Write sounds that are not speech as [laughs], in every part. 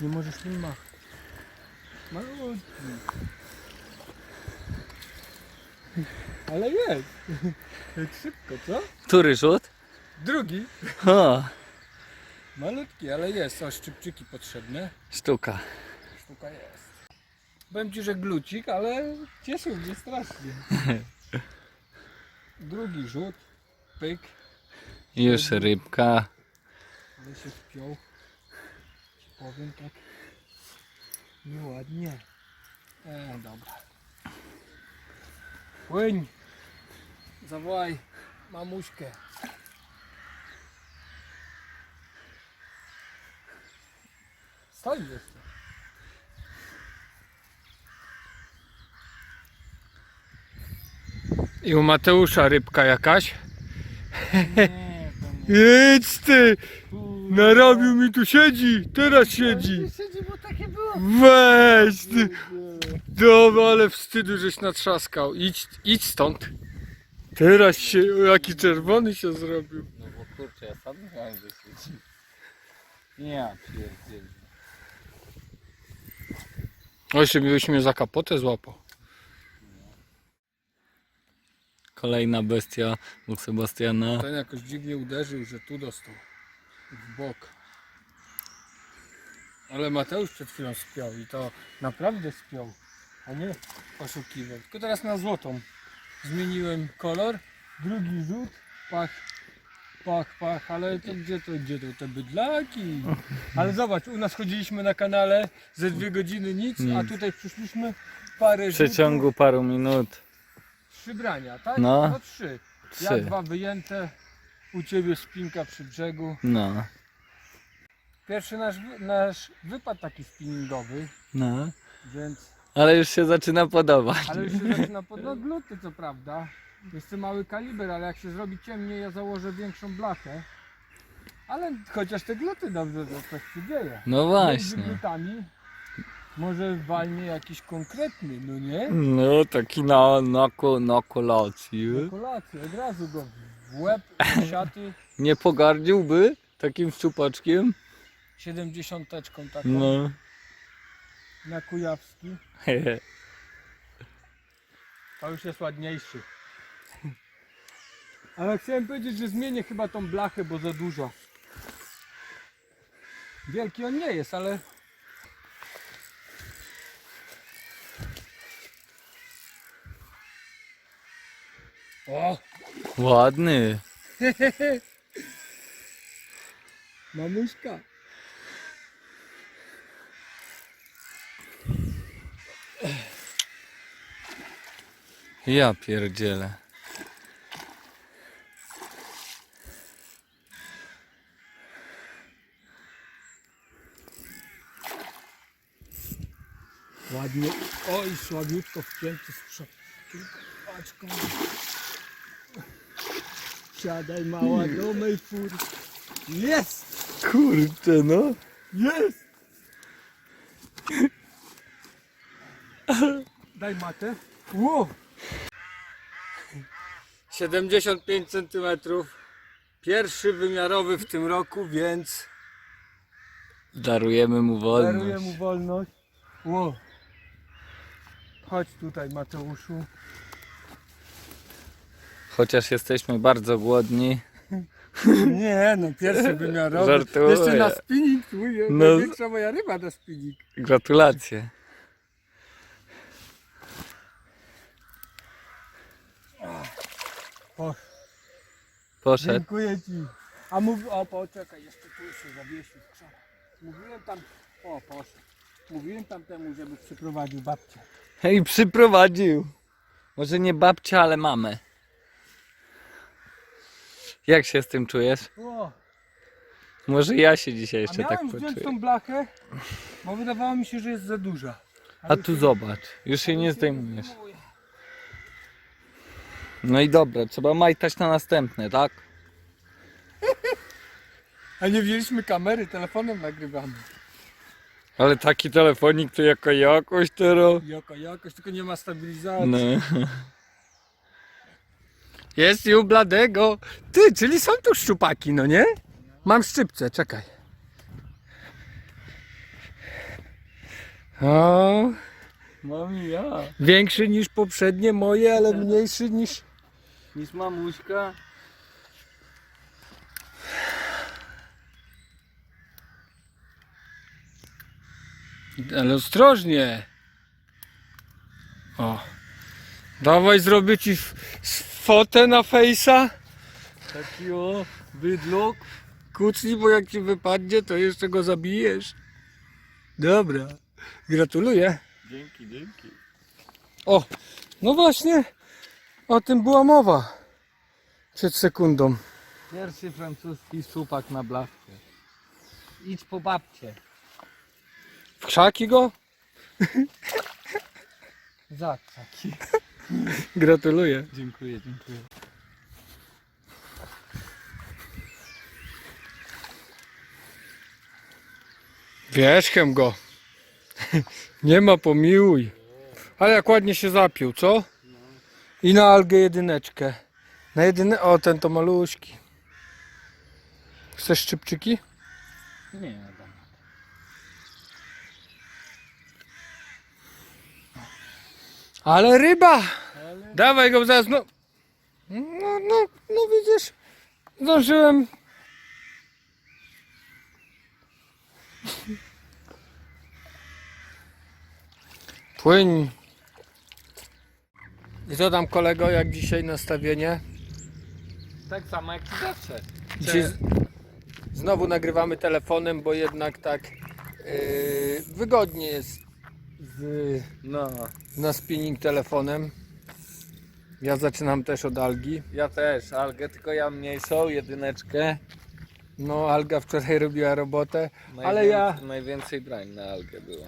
nie możesz nim machać. Malutki. Ale jest. Jak szybko, co? Który rzut? Drugi. O, Malutki, ale jest. O, szczypczyki potrzebne. sztuka. Sztuka jest. Powiem ci, że glucik, ale cieszył mnie strasznie. [laughs] Drugi rzut. Pyk. Już rybka. Ale się wpiął. Powiem tak. Nieładnie. E, dobra. Płyń. Zawołaj mamuśkę. Stoi jeszcze. I u Mateusza rybka jakaś. Nie, Jedź ty! Narobił mi tu siedzi, teraz siedzi. Siedzi, bo takie było. Weź ty! Dobra, ale wstydu, żeś natrzaskał. Idź, idź stąd. Teraz się, jaki czerwony się zrobił. No bo kurczę, ja sam myślałem, że siedzi. Ja pierdzielę. Oj, byś mnie za kapotę złapał. Kolejna bestia u Sebastiana. Ten jakoś dziwnie uderzył, że tu dostał. W bok. Ale Mateusz przed chwilą spiął i to naprawdę spiął, a nie oszukiwał. Tylko teraz na złotą. Zmieniłem kolor, drugi rzut, pach, pach, pach, ale to gdzie to, gdzie to te bydlaki? Ale zobacz, u nas chodziliśmy na kanale ze dwie godziny nic, a tutaj przyszliśmy parę W przeciągu paru minut. Trzy brania, tak? No. no trzy. Ja Trzy. dwa wyjęte, u ciebie spinka przy brzegu. No. Pierwszy nasz, nasz wypad taki spinningowy, No. więc. Ale już się zaczyna podobać. Ale już się zaczyna pod no, gluty, co prawda. Jest to mały kaliber, ale jak się zrobi ciemniej, ja założę większą blachę. Ale chociaż te gluty dobrze, że coś się dzieje. No Między właśnie. glutami może walnie jakiś konkretny, no nie? No taki na, na, ko- na kolację. Na kolację, od razu go w łeb, siaty, [laughs] Nie pogardziłby takim szczupaczkiem? siedemdziesiąteczką taką No. na kujawski. [laughs] To już jest ładniejszy. Ale chciałem powiedzieć, że zmienię chyba tą blachę, bo za dużo. Wielki on nie jest, ale... O! Ładny. [laughs] Mamuśka! Ja pierdzielę. Ładnie. Oj, słabiutko wcięty z paczką. Siadaj mała do mej fury. Jest! Kurczę no. Jest! Daj matę. Wow. 75 cm. Pierwszy wymiarowy w tym roku, więc Darujemy mu daruję wolność. mu wolność. Wow. Chodź tutaj Mateuszu. Chociaż jesteśmy bardzo głodni. Nie, no pierwszy wymiarowy. Żartuję. Jeszcze na spinning, mój, No. największa moja ryba na spinning. Gratulacje. O, Poszedł. dziękuję ci. A mów, o poczekaj, jeszcze tu się zawiesił. Mówiłem tam, o poszedł. Mówiłem tam temu, żeby przyprowadził babcię. I przyprowadził. Może nie babcia, ale mamę. Jak się z tym czujesz? O, Może ja się dzisiaj a jeszcze tak miałem wziąć poczuję. tą blachę, bo wydawało mi się, że jest za duża. A tu zobacz, już się nie zdejmujesz. No i dobra, trzeba majtać na następne, tak? A nie wzięliśmy kamery, telefonem nagrywamy. Ale taki telefonik to jaka jakość teraz. Jaka jakoś, tylko nie ma stabilizacji. No. Jest i u bladego. Ty, czyli są tu szczupaki, no nie? Mam szczypce, czekaj. O, Mam i ja. większy niż poprzednie moje, ale mniejszy niż... Niż mamuśka. Ale ostrożnie. O. Dawaj zrobię ci fotę na fejsa. Taki o, bydlok. Kucnij, bo jak ci wypadnie, to jeszcze go zabijesz. Dobra. Gratuluję. Dzięki, dzięki. O, no właśnie. O tym była mowa. Przed sekundą. Pierwszy francuski supak na blachcie. Idź po babcie. W krzaki go? Za taki. Gratuluję. Dziękuję, dziękuję. Wierzchem go. Nie ma pomiłuj. Ale jak ładnie się zapił, co? I na algę jedyneczkę. Na jedynę... O, ten to maluśki. Chcesz szczypczyki? Nie, Ale ryba! Ale... Dawaj go zaraz, no. No, no, no widzisz. Zdążyłem. Płyń. I co tam kolego, jak dzisiaj nastawienie? Tak samo jak zawsze. Dzisiaj z- znowu nagrywamy telefonem, bo jednak tak yy, wygodnie jest z, No, na spinning telefonem. Ja zaczynam też od algi. ja też, Algę, tylko ja mniejszą, jedyneczkę. No, Alga wczoraj robiła robotę, ale ja, Najwięcej brań na Algę było.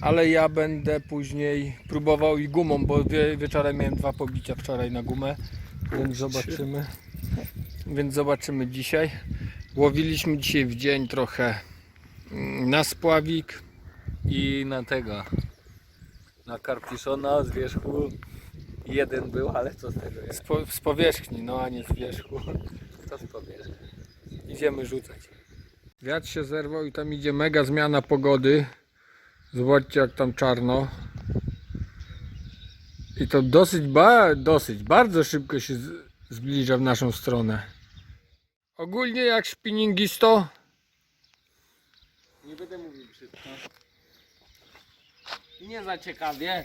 ale ja będę później próbował i gumą, bo wie, wieczorem miałem dwa pobicia wczoraj na gumę, więc zobaczymy. Więc zobaczymy dzisiaj. Łowiliśmy dzisiaj w dzień trochę mm, na spławik. I na tego. Na karpiszona z wierzchu. Jeden był, ale co z tego Z, jest? po, z powierzchni, no a nie z wierzchu. To z powierzchni. Idziemy rzucać. Wiatr się zerwał i tam idzie mega zmiana pogody. Zobaczcie jak tam czarno. I to dosyć, ba, dosyć, bardzo szybko się z, zbliża w naszą stronę. Ogólnie jak spinningisto, Nie będę mówił wszystko. Nie za ciekawie.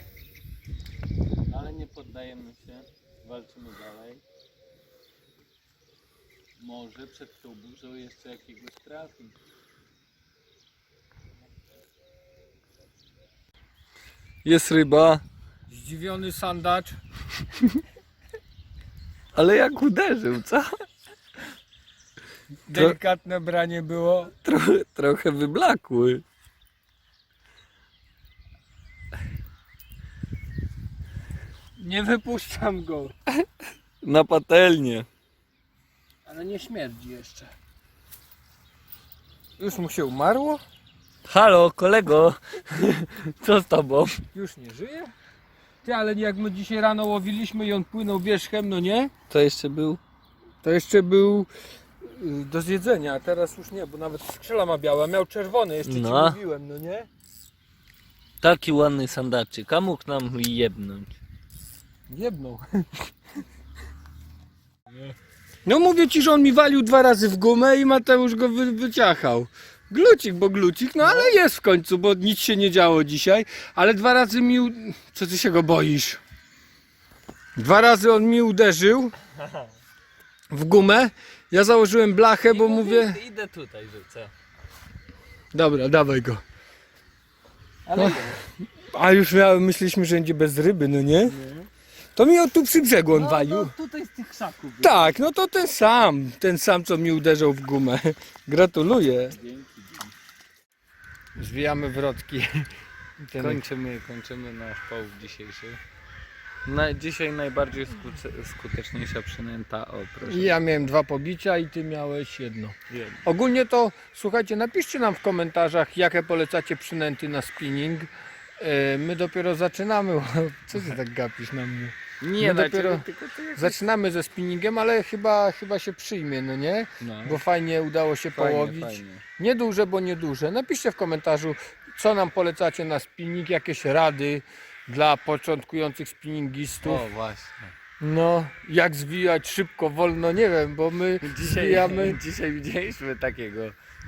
Ale nie poddajemy się. Walczymy dalej. Może przed tą burzą jeszcze jakiegoś trafi. Jest ryba, zdziwiony sandacz. [laughs] ale jak uderzył, co? Delikatne branie było. Trochę, trochę wyblakły. Nie wypuszczam go. Na patelnię. Ale nie śmierdzi jeszcze. Już mu się umarło? Halo, kolego. [laughs] Co z tobą? Już nie żyje? Ty, ale jak my dzisiaj rano łowiliśmy i on płynął wierzchem, no nie? To jeszcze był? To jeszcze był y, do zjedzenia, a teraz już nie, bo nawet skrzela ma białe, miał czerwony, jeszcze No. ci mówiłem, no nie? Taki ładny sandaczyk, a mógł nam jebnąć. Jebnął. [laughs] No mówię ci, że on mi walił dwa razy w gumę i Mateusz go wy, wyciachał. Glucik, bo glucik, no ale jest w końcu, bo nic się nie działo dzisiaj, ale dwa razy mi... u- Co ty się go boisz? Dwa razy on mi uderzył w gumę, ja założyłem blachę, bo mówię... Idę tutaj rzucę. Dobra, dawaj go. Ale A już miałem, myśleliśmy, że będzie bez ryby, no nie? To mi od tu przy brzegu on walił. No, tutaj z tych krzaków. Tak, no to ten sam, ten sam co mi uderzał w gumę. Gratuluję. Dzięki. Zwijamy wrotki. Ten- Kończymy, kończymy nasz połów dzisiejszy. Na, dzisiaj najbardziej skuce, skuteczniejsza przynęta, o proszę. Ja miałem dwa pobicia i ty miałeś jedno. Jedno. Ogólnie to słuchajcie, napiszcie nam w komentarzach, jakie polecacie przynęty na spinning. E, My dopiero zaczynamy. Co ty tak gapisz na mnie? Nie, My na dopiero tylko. Zaczynamy ze spinningiem, ale chyba, chyba się przyjmie, no nie? No, Bo fajnie udało się fajnie, połowić. fajnie. Nieduże, bo nieduże. Napiszcie w komentarzu, co nam polecacie na spinning, jakieś rady dla początkujących spinningistów. O właśnie. No, jak zwijać szybko, wolno, nie wiem, bo my Dzisiaj, zwijamy. [laughs] dzisiaj widzieliśmy takiego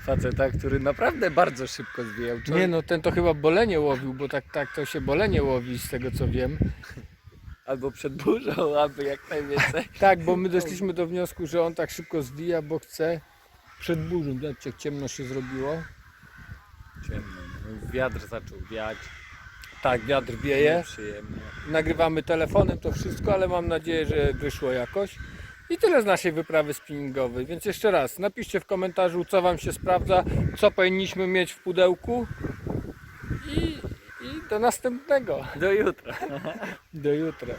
faceta, który naprawdę bardzo szybko zwijał. Człowiek- Nie no, ten to chyba bolenie łowił, bo tak, tak to się bolenie łowi z tego co wiem. Albo przed burzą, [laughs] albo jak najwięcej. Tak, bo my doszliśmy do wniosku, że on tak szybko zwija, bo chce przed burzą. Zobaczcie, jak ciemno się zrobiło. Ciemno. no. Wiatr zaczął wiać. Tak, wiatr wieje. Przyjemnie. Nagrywamy telefonem to wszystko, ale mam nadzieję, że wyszło jakoś. I tyle z naszej wyprawy spinningowej. Więc jeszcze raz, napiszcie w komentarzu, co Wam się sprawdza, co powinniśmy mieć w pudełku. I do następnego. Do jutra. Do jutra.